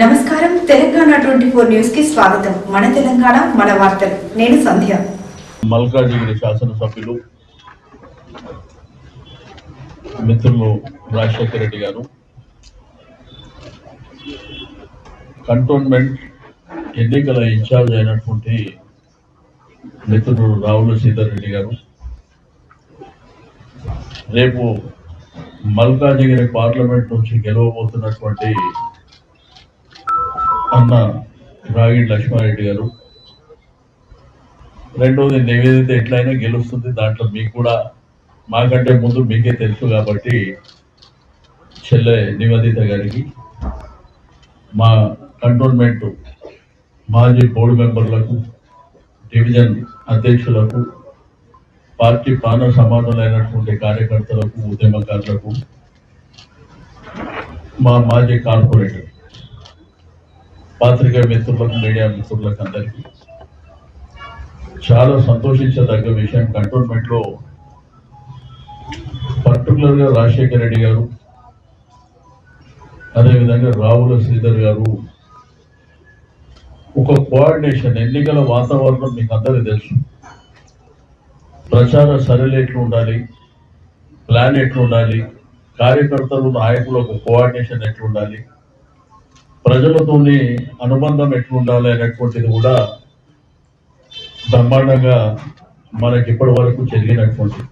నమస్కారం. Telangana twenty four న్యూస్కి స్వాగతం. మన తెలంగాణ మన వార్తలు. నేను సంధ్య. మల్కాజిగిరి శాసనసభ్యులు మిత్రులు రాజశేఖర రెడ్డి గారు కంటోన్మెంట్ ఎన్నికల ఇన్ఛార్జ్ అయినటువంటి మిత్రుడు రావుల సీతారెడ్డి రెడ్డి గారు రేపు మల్కాజిగిరి పార్లమెంట్ నుంచి గెలవబోతున్నటువంటి అన్న రాగిడి లక్ష్మారెడ్డి గారు. రెండోది నివేదిత ఎట్లయినా గెలుస్తుంది దాంట్లో మీకు కూడా మాకంటే ముందు మీకే తెలుసు కాబట్టి చెల్లె నివేదిత గారికి మా కంటోన్మెంట్ మాజీ బోర్డు మెంబర్లకు డివిజన్ అధ్యక్షులకు పార్టీ పాన సమానులైనటువంటి కార్యకర్తలకు ఉద్యమకారులకు మా మాజీ కార్పొరేటర్ పాత్రిక మిత్రులకు మీడియా మిత్రులకు అందరికీ చాలా సంతోషించదగ్గ విషయం కంటోన్మెంట్లో పర్టికులర్గా పర్టికులర్గా రాజశేఖర రెడ్డి గారు అదేవిధంగా రావుల శ్రీధర్ గారు ఒక కోఆర్డినేషన్ ఎన్నికల వాతావరణం మీకు అందరికీ తెలుసు. ప్రచార సరళి ఎట్లుండాలి ప్లాన్ ఎట్లుండాలి కార్యకర్తలు నాయకులు ఒక కోఆర్డినేషన్ ఎట్లా ఉండాలి ప్రజలతోని అనుబంధం ఎట్లుండాలి అనేటువంటిది కూడా బ్రహ్మాండంగా మనకి ఇప్పటి వరకు జరిగినటువంటిది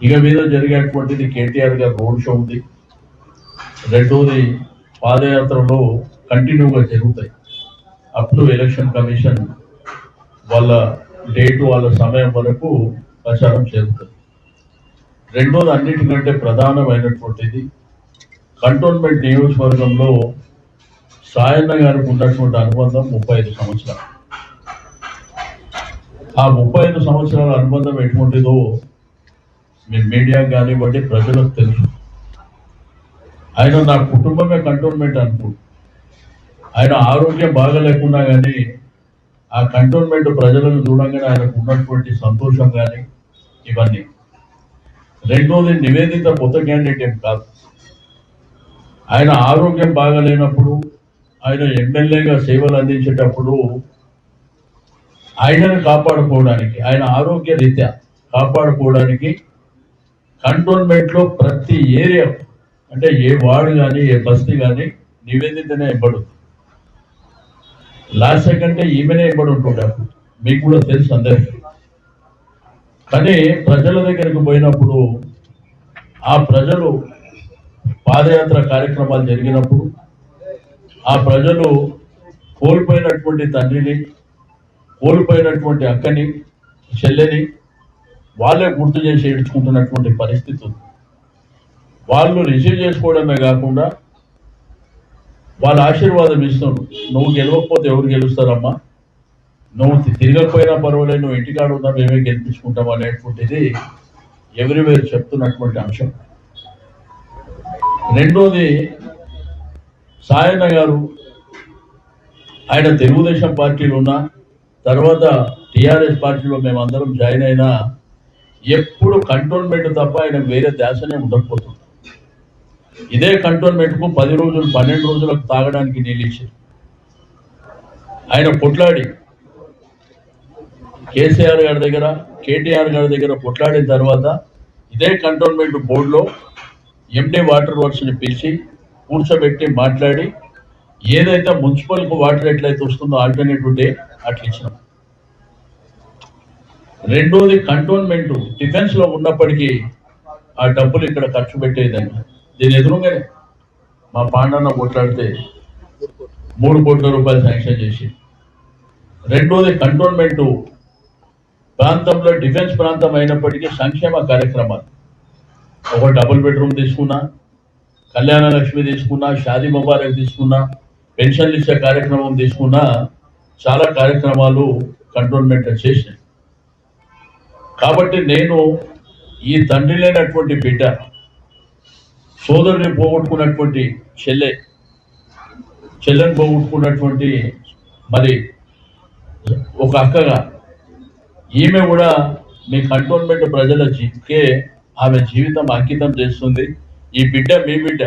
ఇక మీద జరిగేటువంటిది కేటీఆర్ గారు రోడ్ షో ఉంది. రెండోది పాదయాత్రలో కంటిన్యూగా జరుగుతాయి. అప్ టు ఎలక్షన్ కమిషన్ వాళ్ళ డేటు వాళ్ళ సమయం వరకు ప్రచారం జరుగుతుంది. రెండోది అన్నిటికంటే ప్రధానమైనటువంటిది కంటోన్మెంట్ నియోజకవర్గంలో సాయన్న గారికి ఉన్నటువంటి అనుబంధం ముప్పై ఐదు సంవత్సరాలు. ఆ ముప్పై ఐదు సంవత్సరాల అనుబంధం ఎటువంటిదో మీ మీడియా కానివ్వండి ప్రజలకు తెలుసు. ఆయన నా కుటుంబమే కంటోన్మెంట్ అనుకో. ఆయన ఆరోగ్యం బాగలేకున్నా కానీ ఆ కంటోన్మెంట్ ప్రజలను చూడంగానే ఆయనకు ఉన్నటువంటి సంతోషం కానీ ఇవన్నీ. రెండోది నివేదిత కొత్త క్యాండిడేట్ ఏం కాదు. ఆయన ఆరోగ్యం బాగలేనప్పుడు ఆయన ఎమ్మెల్యేగా సేవలు అందించేటప్పుడు ఆయనను కాపాడుకోవడానికి ఆయన ఆరోగ్య రీత్యా కాపాడుకోవడానికి కంటోన్మెంట్లో ప్రతి ఏరియా అంటే ఏ వార్డు కానీ ఏ బస్తీ కానీ నివేదితనే ఇవ్వడుతుంది లాస్ట్ సెకండ్ ఈమెనే ఇవ్వడు ఉంటుండే మీకు కూడా తెలుసు అందరికీ. కానీ ప్రజల దగ్గరికి పోయినప్పుడు ఆ ప్రజలు పాదయాత్ర కార్యక్రమాలు జరిగినప్పుడు ఆ ప్రజలు కోల్పోయినటువంటి తండ్రిని కోల్పోయినటువంటి అక్కని చెల్లెని వాళ్ళే గుర్తు చేసి ఏడ్చుకుంటున్నటువంటి పరిస్థితి ఉంది. వాళ్ళు రిసీవ్ చేసుకోవడమే కాకుండా వాళ్ళ ఆశీర్వాదం ఇస్తున్నారు. నువ్వు గెలవకపోతే ఎవరు గెలుస్తారమ్మా? నువ్వు తిరగకపోయినా పర్వాలేదు నువ్వు ఇంటికాడ ఉన్నా మేమే గెలిపించుకుంటాం అనేటువంటిది ఎవరివేరు చెప్తున్నటువంటి అంశం. రెండోది సాయన్న గారు ఆయన తెలుగుదేశం పార్టీలో ఉన్న తర్వాత టిఆర్ఎస్ పార్టీలో మేమందరం జాయిన్ అయినా ఎప్పుడు కంటోన్మెంట్ తప్ప ఆయన వేరే ధ్యాసనే ఉండకపోతుంది. ఇదే కంటోన్మెంట్కు పది రోజులు పన్నెండు రోజులకు తాగడానికి నీళ్ళు ఇచ్చారు. ఆయన కొట్లాడి కేసీఆర్ గారి దగ్గర కేటీఆర్ గారి దగ్గర కొట్లాడిన తర్వాత ఇదే కంటోన్మెంట్ బోర్డులో ఎండి వాటర్ వర్క్స్ని పిలిచి కూర్చోబెట్టి మాట్లాడి ఏదైతే మున్సిపల్ వాటర్ ఎట్లయితే వస్తుందో ఆల్టర్నేటివ్ డే అట్లా ఇచ్చినాం. రెండోది కంటోన్మెంట్ డిఫెన్స్లో ఉన్నప్పటికీ ఆ డబ్బులు ఇక్కడ ఖర్చు పెట్టేదండి దీని ఎదురుగానే మా పాండన్న కొట్లాడితే మూడు కోట్ల రూపాయలు శాంక్షన్ చేసి. రెండోది కంటోన్మెంట్ ప్రాంతంలో డిఫెన్స్ ప్రాంతం అయినప్పటికీ సంక్షేమ కార్యక్రమాలు. ఒక డబుల్ బెడ్రూమ్ తీసుకున్నా కళ్యాణ లక్ష్మి తీసుకున్నా షాదీ ముబారక్ తీసుకున్నా పెన్షన్లు ఇచ్చే కార్యక్రమం తీసుకున్నా చాలా కార్యక్రమాలు కంటోన్మెంట్ చేసినాయి. కాబట్టి నేను ఈ తండ్రి లేనటువంటి బిడ్డ సోదరుని పోగొట్టుకున్నటువంటి చెల్లె చెల్లెని పోగొట్టుకున్నటువంటి మరి ఒక అక్కగా ఈమె కూడా మీ కంటోన్మెంట్ ప్రజల జీకే ఆమె జీవితం అంకితం చేస్తుంది. ఈ బిడ్డ మీ బిడ్డ.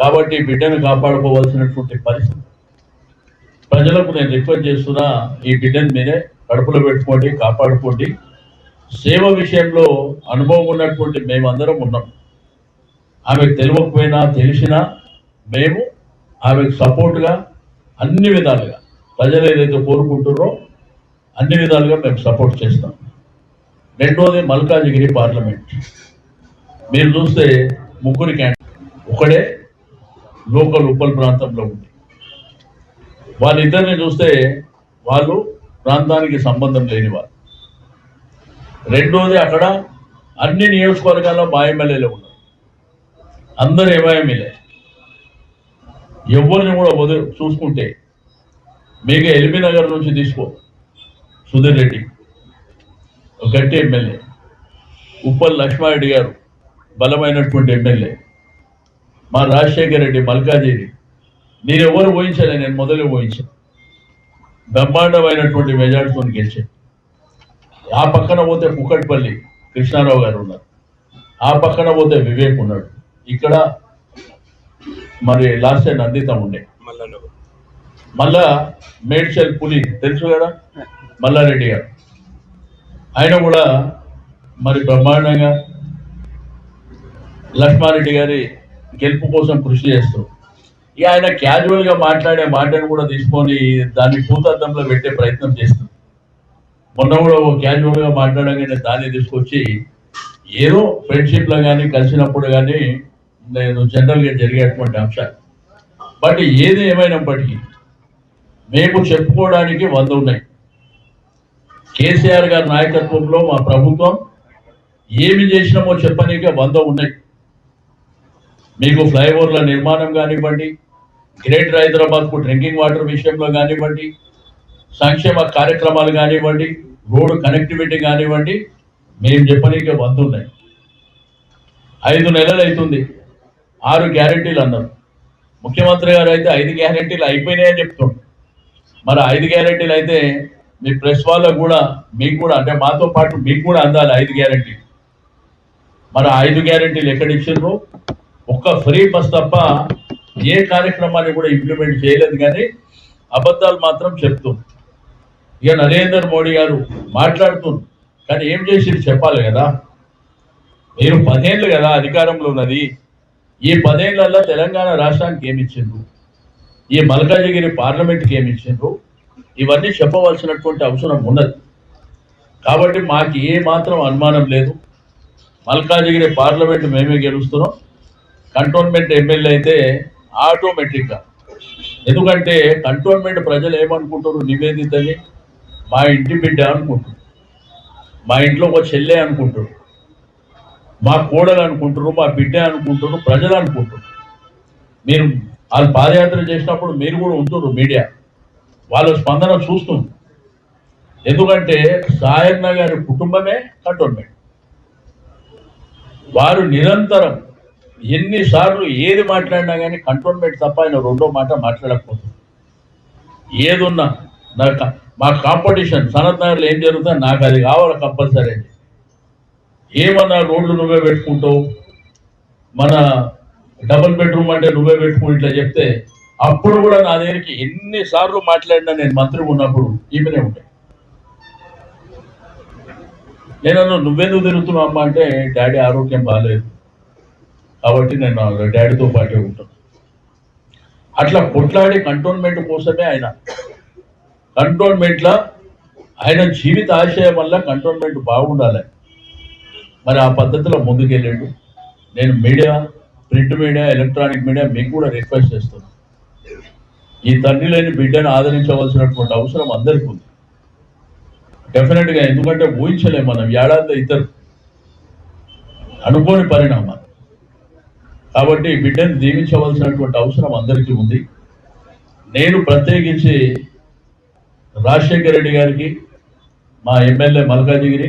కాబట్టి ఈ బిడ్డను కాపాడుకోవాల్సినటువంటి పరిస్థితి. ప్రజలకు నేను రిక్వెస్ట్ చేస్తున్నా ఈ బిడ్డను మీరే కడుపులో పెట్టుకోండి కాపాడుకోండి. సేవ విషయంలో అనుభవం ఉన్నటువంటి మేమందరం ఉన్నాం. ఆమెకు తెలియకపోయినా తెలిసినా మేము ఆమెకు సపోర్ట్గా అన్ని విధాలుగా ప్రజలు ఏదైతే కోరుకుంటున్నారో అన్ని విధాలుగా మేము సపోర్ట్ చేస్తాం. రెండోది మల్కాజిగిరి పార్లమెంట్. మీరు చూస్తే ముగ్గురు క్యాండిడేట్ ఒకడే లోకల్ ఉప్పల్ ప్రాంతంలో ఉంది. వాళ్ళిద్దరిని చూస్తే వాళ్ళు ప్రాంతానికి సంబంధం లేని వారు రెండోది అక్కడ అన్ని నియోజకవర్గాల్లో మా ఎమ్మెల్యేలు ఉన్నారు. అందరు ఏమాయమీలే ఎవరిని కూడా వదిలి చూసుకుంటే మీకు ఎల్బీ నగర్ నుంచి తీసుకో. సుధీర్ రెడ్డి గట్టి ఎమ్మెల్యే. ఉప్పల్ లక్ష్మారెడ్డి గారు బలమైనటువంటి ఎమ్మెల్యే. మా రాజశేఖర్ రెడ్డి మల్కాజిరి నేను ఎవరు ఊహించలే నేను మొదలు ఊహించాను బ్రహ్మాండమైనటువంటి మెజార్టీతో గెలిచాను ఆ పక్కన పోతే కుక్కట్పల్లి కృష్ణారావు గారు ఉన్నారు. ఆ పక్కన పోతే వివేక్ ఉన్నాడు. ఇక్కడ మరి లాస్ట్ టైం నందిత ఉండే. మళ్ళా మేడ్చల్ పులి తెలుసు కదా? మల్లారెడ్డి గారు. ఆయన కూడా మరి బ్రహ్మాండంగా లక్ష్మారెడ్డి గారి గెలుపు కోసం కృషి చేస్తూ. ఇక ఆయన క్యాజువల్గా మాట్లాడే మాటను కూడా తీసుకొని దాన్ని భూతద్దంలో పెట్టే ప్రయత్నం చేస్తుంది. మొన్న కూడా ఓ క్యాజువల్గా మాట్లాడగానే దాన్ని తీసుకొచ్చి ఏదో ఫ్రెండ్షిప్లో కానీ కలిసినప్పుడు కానీ నేను జనరల్గా జరిగేటువంటి అంశాలు. బట్ ఏది ఏమైనప్పటికీ మేము చెప్పుకోవడానికి వంద ఉన్నాయి. కేసీఆర్ గారి నాయకత్వంలో మా ప్రభుత్వం ఏమి చేసినామో చెప్పనీకే వంద ఉన్నాయి. మీకు ఫ్లైఓవర్ల నిర్మాణం కానివ్వండి గ్రేటర్ హైదరాబాద్కు డ్రింకింగ్ వాటర్ విషయంలో కానివ్వండి సంక్షేమ కార్యక్రమాలు కానివ్వండి రోడ్డు కనెక్టివిటీ కానివ్వండి మేము చెప్పనీకే వంతున్నాయి. ఐదు నెలలు అవుతుంది ఆరు గ్యారెంటీలు అన్నారు. ముఖ్యమంత్రి గారు అయితే ఐదు గ్యారెంటీలు అయిపోయినాయని చెప్తుండ్రు మరి ఐదు గ్యారెంటీలు అయితే మీ ప్రెస్ వాళ్ళకు కూడా మీకు కూడా అంటే మాతో పాటు మీకు కూడా అందాలి ఐదు గ్యారెంటీలు. మరి ఐదు గ్యారంటీలు ఎక్కడ ఇచ్చిండ్రు? ఒక్క ఫ్రీ బస్ తప్ప ఏ కార్యక్రమాన్ని కూడా ఇంప్లిమెంట్ చేయలేదు కానీ అబద్ధాలు మాత్రం చెప్తుంది ఇక నరేంద్ర మోడీ గారు మాట్లాడుతుంది కానీ ఏం చేసి చెప్పాలి కదా? మీరు పదేళ్ళు కదా అధికారంలో ఉన్నది. ఈ పదేళ్ళలో తెలంగాణ రాష్ట్రానికి ఏమిచ్చిండ్రు ఈ మల్కాజిగిరి పార్లమెంట్కి ఏమిచ్చిండ్రు ఇవన్నీ చెప్పవలసినటువంటి అవసరం ఉన్నది. కాబట్టి మాకు ఏ మాత్రం అనుమానం లేదు. మల్కాజిగిరి పార్లమెంట్ మేమే గెలుస్తున్నాం. కంటోన్మెంట్ ఎమ్మెల్యే అయితే ఆటోమేటిక్గా. ఎందుకంటే కంటోన్మెంట్ ప్రజలు ఏమనుకుంటారు? నివేదితని మా ఇంటి బిడ్డ అనుకుంటారు మా ఇంట్లో ఒక చెల్లె అనుకుంటారు మా కోడలు అనుకుంటారు మా బిడ్డ అనుకుంటారు ప్రజలు అనుకుంటారు. మీరు వాళ్ళు పాదయాత్ర చేసినప్పుడు మీరు కూడా ఉంటున్నారు మీడియా. వాళ్ళ స్పందన చూస్తుంది. ఎందుకంటే సాయన్న గారి కుటుంబమే కంటోన్మెంట్. వారు నిరంతరం ఎన్నిసార్లు ఏది మాట్లాడినా కానీ కంటోన్మెంట్ తప్ప ఆయన రెండో మాట మాట్లాడకపోతుంది ఏదున్నా నాకు మా కాంపిటీషన్ సనత్ నగర్లో ఏం జరుగుతుందో నాకు అది కావాలి కంపల్సరీ అండి. ఏమన్నా రోడ్లు నువ్వే పెట్టుకుంటావు? మన డబుల్ బెడ్రూమ్ అంటే నువ్వే పెట్టుకుని ఇట్లా చెప్తే అప్పుడు కూడా నా దగ్గరికి ఎన్నిసార్లు మాట్లాడినా నేను మంత్రి ఉన్నప్పుడు ఈమెనే ఉంటాయి. నేను నువ్వెందుకు తిరుగుతున్నావు అమ్మ? అంటే డాడీ ఆరోగ్యం బాగాలేదు కాబట్టి నేను డాడీతో పాటే ఉంటాను. అట్లా కొట్లాడే కంటోన్మెంట్ కోసమే ఆయన. కంటోన్మెంట్లో ఆయన జీవిత ఆశయం వల్ల కంటోన్మెంట్ బాగుండాలి. మరి ఆ పద్ధతిలో ముందుకెళ్ళాడు. నేను media print media electronic media మీకు కూడా రిక్వెస్ట్ చేస్తున్నాను. ఈ తండ్రి లేని బిడ్డను ఆదరించవలసినటువంటి అవసరం అందరికీ ఉంది. డెఫినెట్గా ఎందుకంటే ఊహించలేము మనం ఏడాది ఇద్దరు అనుకోని పరిణామాలు. కాబట్టి బిడ్డను దీవించవలసినటువంటి అవసరం అందరికీ ఉంది. నేను ప్రత్యేకించి రాజశేఖర రెడ్డి గారికి మా ఎమ్మెల్యే మల్కాజిగిరి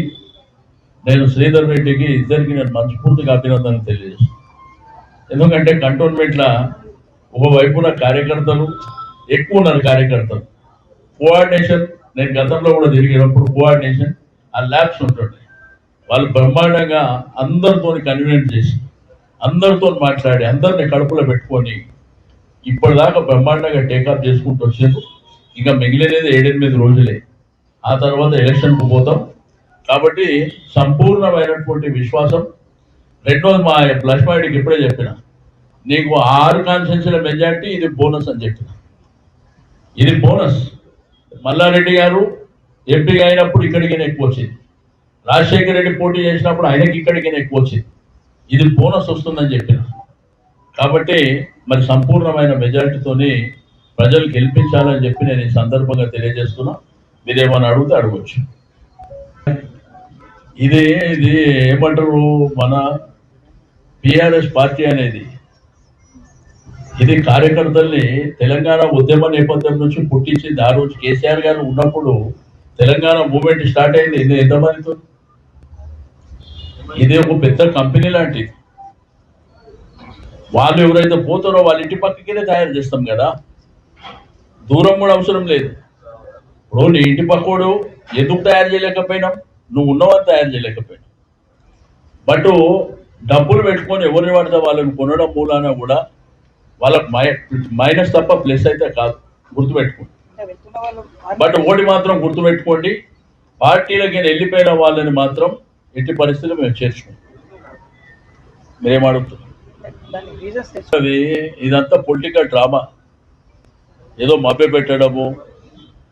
నేను శ్రీధర్ రెడ్డికి ఇద్దరికి నేను మనస్ఫూర్తిగా అభినందనలు తెలియజేస్తాను ఎందుకంటే కంటోన్మెంట్లో ఒకవైపున కార్యకర్తలు ఎక్కువ ఉన్నారు కార్యకర్తలు. కోఆర్డినేషన్ నేను గతంలో కూడా తిరిగినప్పుడు కోఆర్డినేషన్ ఆ ల్యాబ్స్ ఉంటుండే. వాళ్ళు బ్రహ్మాండంగా అందరితో కన్వీనియంట్ చేసి అందరితో మాట్లాడి అందరిని కడుపులో పెట్టుకొని ఇప్పటిదాకా బ్రహ్మాండంగా టేకప్ చేసుకుంటూ వచ్చారు ఇంకా మిగిలినది ఏడెనిమిది రోజులే. ఆ తర్వాత ఎలక్షన్కు పోతాం. కాబట్టి సంపూర్ణమైనటువంటి విశ్వాసం. రెండోది మా లక్ష్మాడికి ఇప్పుడే చెప్పిన నీకు ఆరు కాన్స్టెన్సీల మెజార్టీ ఇది బోనస్ అని చెప్పిన. ఇది బోనస్ మల్లారెడ్డి గారు ఎంపీగా అయినప్పుడు ఇక్కడికి ఎక్కువ వచ్చింది. రాజశేఖర రెడ్డి పోటీ చేసినప్పుడు ఆయనకి ఇక్కడికి ఎక్కువ వచ్చింది. ఇది బోనస్ వస్తుందని చెప్పిన. కాబట్టి మరి సంపూర్ణమైన మెజారిటీతోనే ప్రజలు గెలిపించాలని చెప్పి నేను ఈ సందర్భంగా తెలియజేస్తున్నా. మీరేమన్నా అడిగితే అడగచ్చు. ఇది ఇది ఏమంటారు మన పిఆర్ఎస్ పార్టీ అనేది. ఇది కార్యకర్తల్ని తెలంగాణ ఉద్యమ నేపథ్యం నుంచి పుట్టించింది. ఆ రోజు కేసీఆర్ గారు ఉన్నప్పుడు తెలంగాణ మూమెంట్ స్టార్ట్ అయింది. ఇది ఎంతమందితో? ఇది ఒక పెద్ద కంపెనీ లాంటిది. వాళ్ళు ఎవరైతే పోతారో వాళ్ళ ఇంటి పక్కకినే తయారు చేస్తాం కదా. దూరం కూడా అవసరం లేదు. ఇప్పుడు నీ ఇంటి పక్కోడు ఎందుకు తయారు చేయలేకపోయినాం నువ్వు ఉన్నవని తయారు చేయలేకపోయినా బట్ డబ్బులు పెట్టుకొని ఎవరిని పడితే వాళ్ళని కొనడం మూలాన కూడా వాళ్ళకి మైనస్ తప్ప ప్లస్ అయితే కాదు. గుర్తుపెట్టుకోండి. బట్ ఓడి మాత్రం గుర్తుపెట్టుకోండి. పార్టీలకి వెళ్ళిపోయిన వాళ్ళని మాత్రం ఎట్టి పరిస్థితులు మేము చేర్చుకుంటాం మీరేం అడుగుతున్నారు? అది ఇదంతా పొలిటికల్ డ్రామా. ఏదో మభ్య పెట్టడము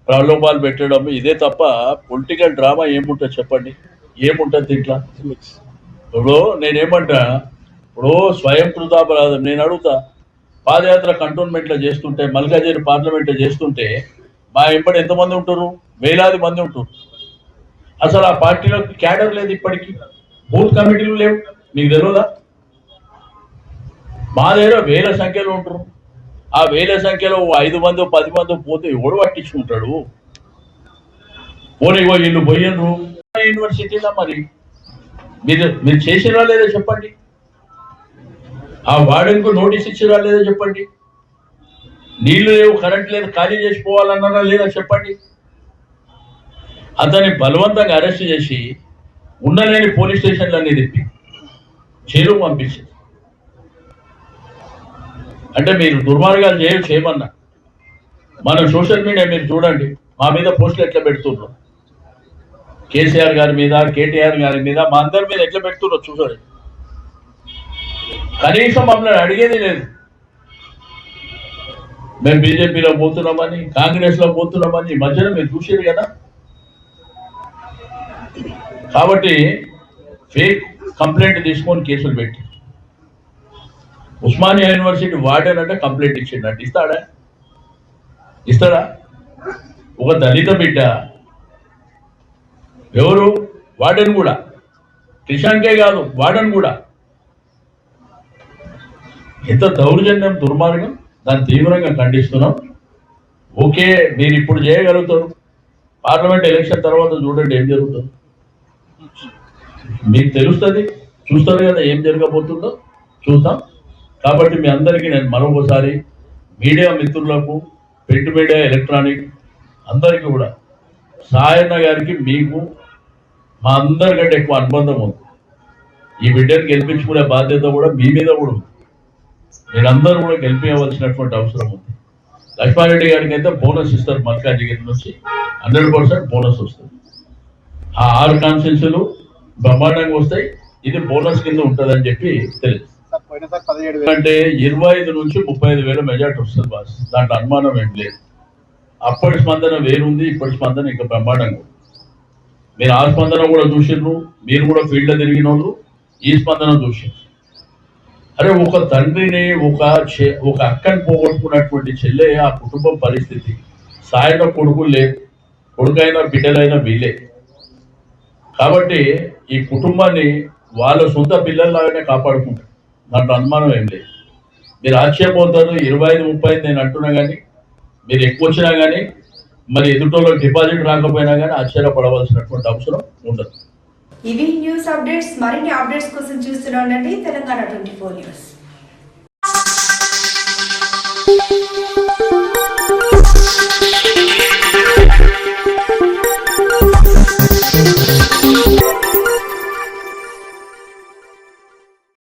ప్రలోభాలు పెట్టడము ఇదే తప్ప పొలిటికల్ డ్రామా ఏముంటుంది చెప్పండి? ఏముంటుంది దీంట్లో? ఇప్పుడు నేనేమంటా ఇప్పుడు స్వయం కృతాపరాధం నేను అడుగుతా పాదయాత్ర కంటోన్మెంట్లో చేస్తుంటే మల్కాజేరి పార్లమెంట్లో చేస్తుంటే మా ఎంబడి ఎంతమంది ఉంటారు? వేలాది మంది ఉంటారు. అసలు ఆ పార్టీలో క్యాడర్ లేదు ఇప్పటికీ. బూత్ కమిటీలు లేవు. మీకు తెలియదా మా దగ్గర వేల సంఖ్యలో ఉంటారు. ఆ వేల సంఖ్యలో ఓ ఐదు మంది పది మంది పోతే ఎవడు పట్టించుకుంటాడు? పోనీ వీళ్ళు పోయినరు యూనివర్సిటీలో మరి. మీరు మీరు చేసిరా లేదా చెప్పండి? ఆ వార్డెన్కు నోటీస్ ఇచ్చిరా లేదా చెప్పండి? నీళ్ళు లేవు కరెంట్ లేదు ఖాళీ చేసి పోవాలన్నారా లేదా చెప్పండి? అతన్ని బలవంతంగా అరెస్ట్ చేసి ఉండలేని పోలీస్ స్టేషన్లన్నీ తిప్పి చేరు పంపించింది. అంటే మీరు దుర్మార్గాలు చేయ చేయమన్నా. మన సోషల్ మీడియా మీరు చూడండి మా మీద పోస్టులు ఎట్లా పెడుతున్నారు కేసీఆర్ గారి మీద కేటీఆర్ గారి మీద మా అందరి మీద ఎట్లా పెడుతున్నారు చూసారు కనీసం మమ్మల్ని అడిగేది లేదు. మేము బీజేపీలో పోతున్నామని కాంగ్రెస్లో పోతున్నామని ఈ మధ్యన మీరు చూసారు కదా. కాబట్టి ఫేక్ కంప్లైంట్ తీసుకొని కేసులు పెట్టి. ఉస్మానియా యూనివర్సిటీ వాడానంటే కంప్లైంట్ ఇచ్చిండట. ఇస్తాడా? ఇస్తాడా? ఒక దళిత బిడ్డ. ఎవరు? వాడని కూడా. కిషాన్కే కాదు వాడని కూడా. ఎంత దౌర్జన్యం దుర్మార్గం. దాన్ని తీవ్రంగా ఖండిస్తున్నాం. ఓకే మీరు ఇప్పుడు చేయగలుగుతారు. పార్లమెంట్ ఎలక్షన్ తర్వాత చూడండి ఏం జరుగుతుంది. మీకు తెలుస్తుంది చూస్తారు కదా ఏం జరగబోతుందో? చూద్దాం. కాబట్టి మీ అందరికీ నేను మరొకసారి మీడియా మిత్రులకు ప్రింట్ మీడియా ఎలక్ట్రానిక్ అందరికీ కూడా సాయన్న గారికి మీకు మా అందరికంటే ఎక్కువ అనుబంధం ఉంది. ఈ బిడ్డను గెలిపించుకునే బాధ్యత కూడా మీ మీద కూడా ఉంది. మీరందరూ కూడా గెలిపించవలసినటువంటి అవసరం ఉంది. లక్ష్మారెడ్డి గారికి అయితే బోనస్ ఇస్తారు మల్కాజిగిరి నుంచి. హండ్రెడ్ పర్సెంట్ బోనస్ వస్తుంది. ఆ ఆరు కాన్స్టిట్యూన్సీలు బ్రహ్మాండంగా వస్తాయి. ఇది బోనస్ కింద ఉంటుందని చెప్పి తెలుసు. వేలు. అంటే ఇరవై ఐదు నుంచి ముప్పై ఐదు వేల మెజార్టీ వస్తుంది బాస్. దాంట్లో అనుమానం ఏం లేదు. అప్పటి స్పందన వేరుంది ఇప్పటి స్పందన ఇంకా బ్రహ్మాండంగా మీరు ఆ స్పందన కూడా చూసిండ్రు మీరు కూడా ఫీల్డ్లో తిరిగిన వాళ్ళు ఈ స్పందన చూసిండ్రు అరే ఒక తండ్రిని ఒక ఒక అక్కని పోగొట్టుకున్నటువంటి చెల్లె ఆ కుటుంబం పరిస్థితి సాయన కొడుకులు లేదు కొడుకైనా బిడ్డలైనా వీలే కాబట్టి ఈ కుటుంబాన్ని వాళ్ళ సొంత పిల్లల్లాగానే కాపాడుకుంటారు. దాంట్లో అనుమానం ఏం లేదు. మీరు ఆశ్చర్యపోతారు ఇరవై ఐదు ముప్పై నేను అంటున్నా కానీ మీరు ఎక్కువ వచ్చినా కానీ మరి ఎదుటోళ్ళ డిపాజిట్ రాకపోయినా కానీ ఆశ్చర్యపడవలసినటువంటి అవసరం ఉండదు. ఇవి న్యూస్ అప్డేట్స్ మరిన్ని అప్డేట్స్ కోసం చూస్తూనే ఉండండి తెలంగాణ ట్వంటీ ఫోర్ న్యూస్.